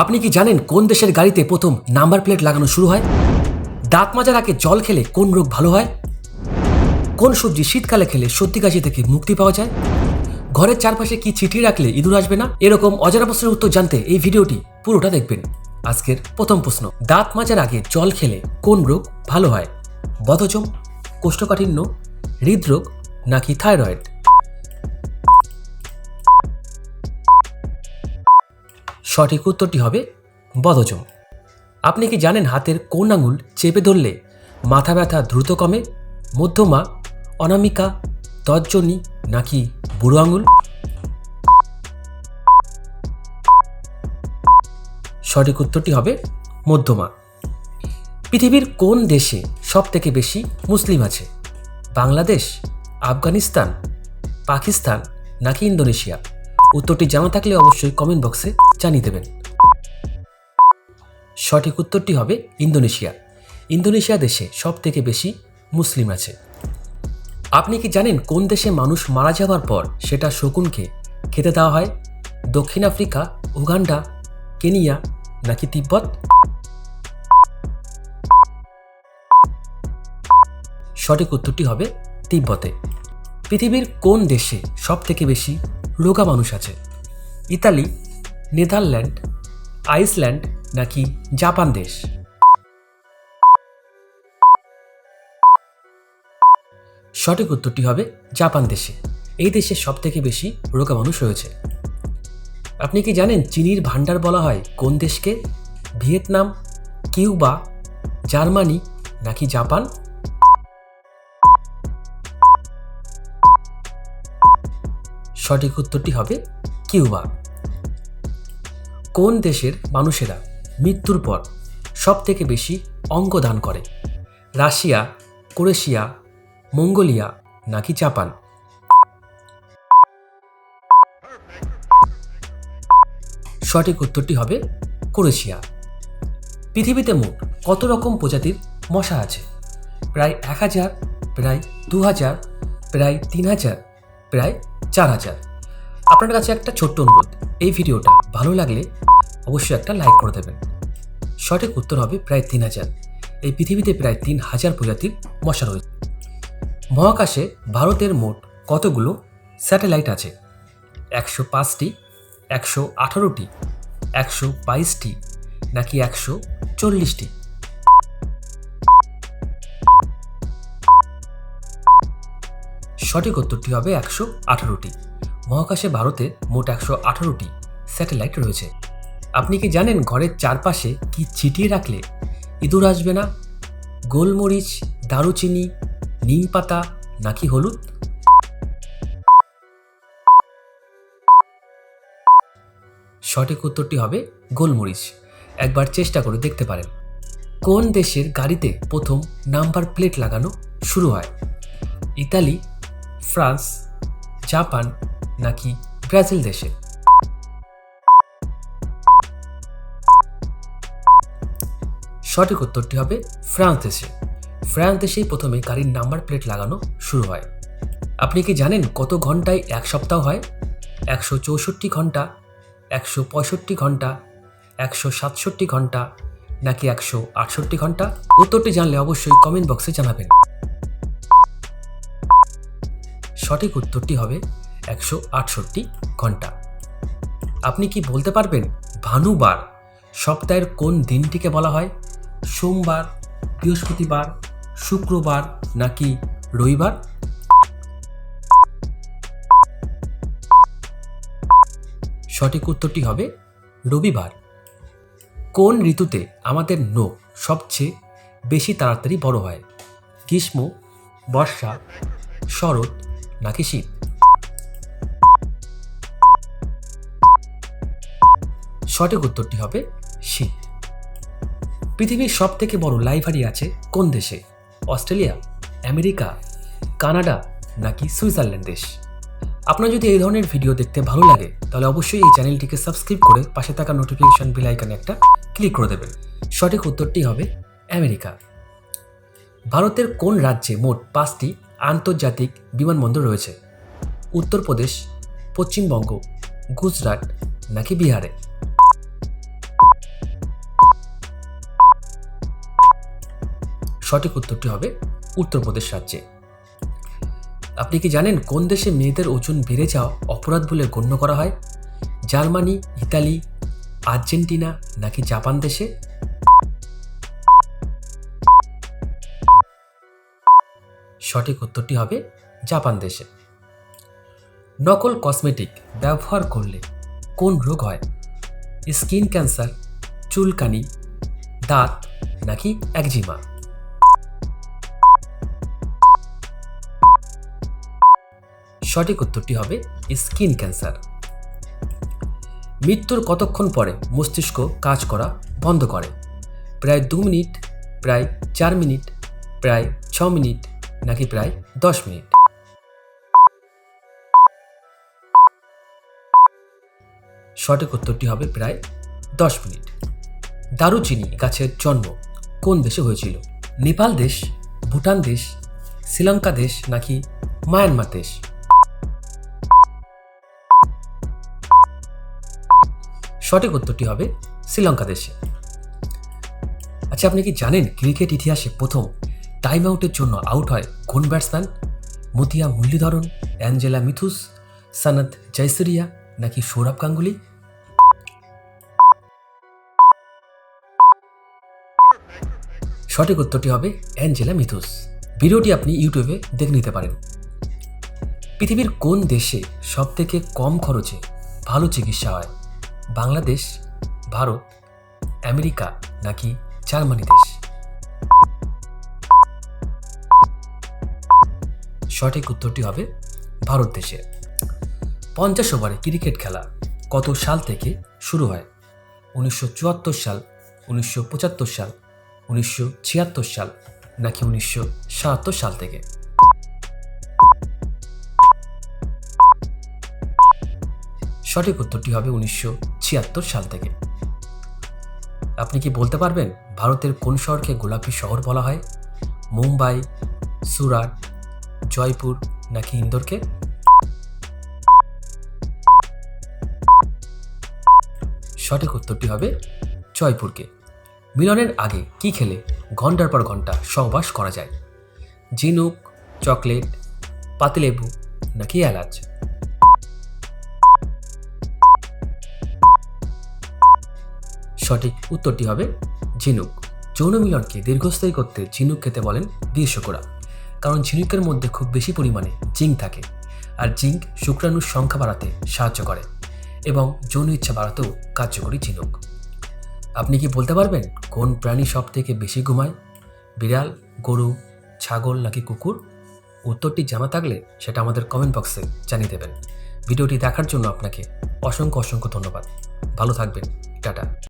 আপনি কি জানেন কোন দেশের গাড়িতে প্রথম নাম্বার প্লেট লাগানো শুরু হয়? দাঁত মাজার আগে জল খেলে কোন রোগ ভালো হয়? কোন সবজি শীতকালে খেলে সর্দি কাশি থেকে মুক্তি পাওয়া যায়? ঘরের চারপাশে কি চিঠি রাখলে ইঁদুর আসবে না? এরকম অজানা প্রশ্নের উত্তর জানতে এই ভিডিওটি পুরোটা দেখবেন। আজকের প্রথম প্রশ্ন, দাঁত মাজার আগে জল খেলে কোন রোগ ভালো হয়? বদহজম, কোষ্ঠকাঠিন্য, হৃদরোগ নাকি থাইরয়েড? সঠিক উত্তরটি হবে বদজম আপনি কি জানেন হাতের কোন আঙুল চেপে ধরলে মাথা ব্যথা দ্রুত কমে, মধ্যমা, অনামিকা, তর্জনী নাকি বুড়ো আঙুল? সঠিক উত্তরটি হবে মধ্যমা। পৃথিবীর কোন দেশে সব থেকে বেশি মুসলিম আছে? বাংলাদেশ, আফগানিস্তান, পাকিস্তান নাকি ইন্দোনেশিয়া? উত্তরটি জানা থাকলে অবশ্যই কমেন্ট বক্সে জানিয়ে দেবেন। সঠিক উত্তরটি হবে ইন্দোনেশিয়া। ইন্দোনেশিয়া দেশে সব থেকে বেশি মুসলিম আছে। আপনি কি জানেন কোন দেশে মানুষ মারা যাওয়ার পর সেটা শকুনকে খেতে দেওয়া হয়? দক্ষিণ আফ্রিকা, উগান্ডা, কেনিয়া নাকি তিব্বত? সঠিক উত্তরটি হবে তিব্বতে। পৃথিবীর কোন দেশে সব থেকে বেশি রোগা মানুষ আছে। ইতালি, নেদারল্যান্ড, আইসল্যান্ড নাকি জাপান দেশ? সঠিক উত্তরটি হবে জাপান দেশে। এই দেশে সব থেকে বেশি রোগা মানুষ রয়েছে। আপনি কি জানেন চিনির ভান্ডার বলা হয় কোন দেশকে? ভিয়েতনাম, কিউবা, জার্মানি নাকি জাপান? সঠিক উত্তরটি হবে কিউবা। কোন দেশের মানুষেরা মৃত্যুর পর সব থেকে বেশি অঙ্গ দান করে? রাশিয়া, ক্রোয়েশিয়া, মঙ্গোলিয়া নাকি জাপান? সঠিক উত্তরটি হবে ক্রোয়েশিয়া। পৃথিবীতে মোট কত রকম প্রজাতির মশা আছে? প্রায় এক হাজার, প্রায় দু হাজার, প্রায় তিন হাজার, প্রায় চার হাজার। আপনার কাছে একটা ছোট্ট অনুরোধ, এই ভিডিওটা ভালো লাগলে অবশ্যই একটা লাইক করে দেবেন। সঠিক উত্তর হবে প্রায় তিন হাজার। এই পৃথিবীতে প্রায় তিন হাজার প্রজাতির মশা রয়েছে। মহাকাশে ভারতের মোট কতগুলো স্যাটেলাইট আছে? একশো পাঁচটি, একশো আঠারোটি, একশো বাইশটি, নাকি একশো চল্লিশটি? সঠিক উত্তরটি হবে একশো আঠারোটি। মহাকাশে ভারতে মোট একশো আঠারোটি স্যাটেলাইট রয়েছে। আপনি কি জানেন ঘরের চারপাশে কি ছিটিয়ে রাখলে? ইঁদুর আসবে না? গোলমরিচ, দারুচিনি, নিম পাতা নাকি হলুদ? সঠিক উত্তরটি হবে গোলমরিচ। একবার চেষ্টা করে দেখতে পারেন। কোন দেশের গাড়িতে প্রথম নাম্বার প্লেট লাগানো শুরু হয়? ইতালি ফ্রান্স, জাপান নাকি ব্রাজিল দেশে? সঠিক উত্তরটি হবে ফ্রান্স দেশে। ফ্রান্স দেশেই প্রথমে গাড়ির নাম্বার প্লেট লাগানো শুরু হয়। আপনি কি জানেন কত ঘন্টায় এক সপ্তাহ হয়? একশো চৌষট্টি ঘণ্টা, একশো পঁয়ষট্টি ঘণ্টা, একশো সাতষট্টি ঘণ্টা নাকি একশো আটষট্টি ঘণ্টা? উত্তরটি জানলে অবশ্যই কমেন্ট বক্সে জানাবেন। সঠিক উত্তরটি হবে একশো আটষট্টি ঘণ্টা। আপনি কি বলতে পারবেন ভানুবার সপ্তাহের কোন দিনটিকে বলা হয়? সোমবার, বৃহস্পতিবার, শুক্রবার নাকি রবিবার? সঠিক উত্তরটি হবে রবিবার। কোন ঋতুতে আমাদের নখ সবচেয়ে বেশি তাড়াতাড়ি বড় হয়? গ্রীষ্ম, বর্ষা, শরৎ নাকি শীত? সঠিক উত্তরটি হবে শীত। পৃথিবীর সব থেকে বড় লাইব্রেরি আছে কোন দেশে? অস্ট্রেলিয়া, আমেরিকা, কানাডা নাকি সুইজারল্যান্ড দেশ? আপনার যদি এই ধরনের ভিডিও দেখতে ভালো লাগে, তাহলে অবশ্যই এই চ্যানেলটিকে সাবস্ক্রাইব করে পাশে থাকা নোটিফিকেশন বেল আইকনে একটা ক্লিক করে দেবেন। সঠিক উত্তরটি হবে আমেরিকা। ভারতের কোন রাজ্যে মোট পাঁচটি আন্তর্জাতিক বিমানবন্দর রয়েছে। উত্তরপ্রদেশ, পশ্চিমবঙ্গ, গুজরাট নাকি বিহারে? সঠিক উত্তরটি হবে উত্তরপ্রদেশ রাজ্যে। আপনি কি জানেন কোন দেশে মেয়েদের ওজন বেড়ে যাওয়া অপরাধ বলে গণ্য করা হয়? জার্মানি, ইতালি, আর্জেন্টিনা নাকি জাপান দেশে? সঠিক উত্তরটি হবে জাপান দেশে। নকল কসমেটিক ব্যবহার করলে কোন রোগ হয়? স্কিন ক্যান্সার, চুলকানি, দাঁত নাকি একজিমা? সঠিক উত্তরটি হবে স্কিন ক্যান্সার। মৃত্যুর কতক্ষণ পরে মস্তিষ্ক কাজ করা বন্ধ করে? প্রায় দু মিনিট, প্রায় চার মিনিট, প্রায় ছ মিনিট নাকি প্রায় দশ মিনিট? সঠিক উত্তরটি হবে প্রায় দশ মিনিট। দারুচিনি গাছের জন্ম কোন দেশে হয়েছিল? নেপাল দেশ, ভুটান দেশ, শ্রীলঙ্কা দেশ নাকি মায়ানমার দেশ? সঠিক উত্তরটি হবে শ্রীলঙ্কা দেশে। আচ্ছা আপনি কি জানেন ক্রিকেট ইতিহাসে প্রথম টাইম আউটের জন্য আউট হয় কোন ব্যাটসম্যান? মতিয়া মুরলীধরন, অ্যাঞ্জেলা মিথুস সানাত জয়সুরিয়া নাকি সৌরভ গাঙ্গুলি? সঠিক উত্তরটি হবে অ্যাঞ্জেলা মিথুস। ভিডিওটি আপনি ইউটিউবে দেখে নিতে পারেন। পৃথিবীর কোন দেশে সবথেকে কম খরচে ভালো চিকিৎসা হয়? বাংলাদেশ, ভারত, আমেরিকা নাকি জার্মানি দেশ? সঠিক উত্তরটি হবে ভারত দেশে। পঞ্চাশ ওভারে ক্রিকেট খেলা কত সাল থেকে শুরু হয়? উনিশশো চুয়াত্তর সাল, উনিশশো পঁচাত্তর সাল, উনিশশো ছিয়াত্তর সাল নাকি উনিশশো সাতাত্তর সাল থেকে? সঠিক উত্তরটি হবে উনিশশো ছিয়াত্তর সাল থেকে। আপনি কি বলতে পারবেন ভারতের কোন শহরকে গোলাপি শহর বলা হয়? মুম্বাই, সুরাট জয়পুর নাকি ইন্দোরকে? সঠিক উত্তরটি হবে জয়পুরকে। মিলনের আগে কি খেলে ঘণ্টার পর ঘণ্টা সহবাস করা যায়? ঝিনুক, চকলেট, পাতিলেবু নাকি এলাচ? সঠিক উত্তরটি হবে ঝিনুক। যৌন মিলনকে দীর্ঘস্থায়ী করতে ঝিনুক খেতে বলেন বিশেষজ্ঞরা কারণ ঝিনুকের মধ্যে খুব বেশি পরিমাণে জিঙ্ক থাকে আর জিঙ্ক শুক্রাণুর সংখ্যা বাড়াতে সাহায্য করে এবং যৌন ইচ্ছা বাড়াতেও কার্যকরী ঝিনুক। আপনি কি বলতে পারবেন কোন প্রাণী সব থেকে বেশি ঘুমায়? বিড়াল, গরু, ছাগল নাকি কুকুর? উত্তরটি জানা থাকলে সেটা আমাদের কমেন্ট বক্সে জানিয়ে দেবেন। ভিডিওটি দেখার জন্য আপনাকে অসংখ্য অসংখ্য ধন্যবাদ। ভালো থাকবেন। টাটা।